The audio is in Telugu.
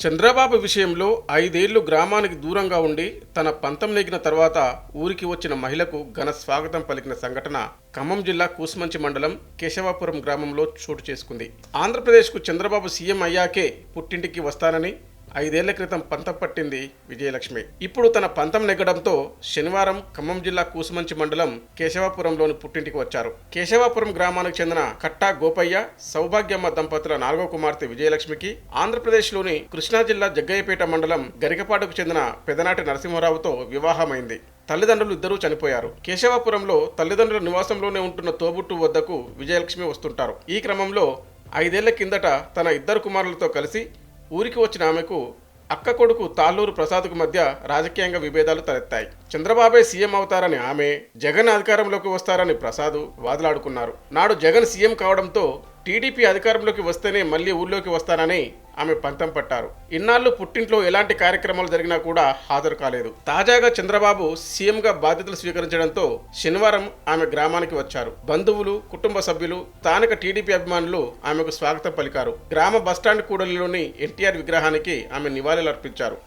చంద్రబాబు విషయంలో ఐదేళ్ళు గ్రామానికి దూరంగా ఉండి తన పంతం నెగిన తర్వాత ఊరికి వచ్చిన మహిళకు ఘన స్వాగతం పలికిన సంఘటన ఖమ్మం జిల్లా కూసుమంచి మండలం కేశవాపురం గ్రామంలో చోటు చేసుకుంది. ఆంధ్రప్రదేశ్కు చంద్రబాబు సీఎం అయ్యాకే పుట్టింటికి వస్తానని ఐదేళ్ళ క్రితం పంతం పట్టింది విజయలక్ష్మి. ఇప్పుడు తన పంతం నెగ్గడంతో శనివారం ఖమ్మం జిల్లా కూసుమంచి మండలం కేశవాపురంలోని పుట్టింటికి వచ్చారు. కేశవాపురం గ్రామానికి చెందిన కట్టా గోపయ్య సౌభాగ్యమ్మ దంపతుల నాలుగో కుమార్తె విజయలక్ష్మికి ఆంధ్రప్రదేశ్లోని కృష్ణా జిల్లా జగ్గయ్యపేట మండలం గరికపాటుకు చెందిన పెదనాటి నరసింహరావుతో వివాహమైంది. తల్లిదండ్రులు ఇద్దరూ చనిపోయారు. కేశవాపురంలో తల్లిదండ్రుల నివాసంలోనే ఉంటున్న తోబుట్టు వద్దకు విజయలక్ష్మి వస్తుంటారు. ఈ క్రమంలో ఐదేళ్ళ కిందట తన ఇద్దరు కుమారులతో కలిసి ఊరికి వచ్చిన ఆమెకు అక్క కొడుకు తాళ్ళూరు ప్రసాద్కు మధ్య రాజకీయంగా విభేదాలు తలెత్తాయి. చంద్రబాబే సీఎం అవుతారని ఆమె జగన్ అధికారంలోకి వస్తారని ప్రసాద్ వాదులాడుకున్నారు. నాడు జగన్ సీఎం కావడంతో టీడీపీ అధికారంలోకి వస్తేనే మళ్ళీ ఊళ్ళోకి వస్తానని ఆమె పంతం పట్టారు. ఇన్నాళ్ళు పుట్టింట్లో ఎలాంటి కార్యక్రమాలు జరిగినా కూడా హాజరు కాలేదు. తాజాగా చంద్రబాబు సీఎంగా బాధ్యతలు స్వీకరించడంతో శనివారం ఆమె గ్రామానికి వచ్చారు. బంధువులు కుటుంబ సభ్యులు స్థానిక టీడీపీ అభిమానులు ఆమెకు స్వాగతం పలికారు. గ్రామ బస్టాండ్ కూడలిలోని ఎన్టీఆర్ విగ్రహానికి ఆమె నివాళులర్పించారు.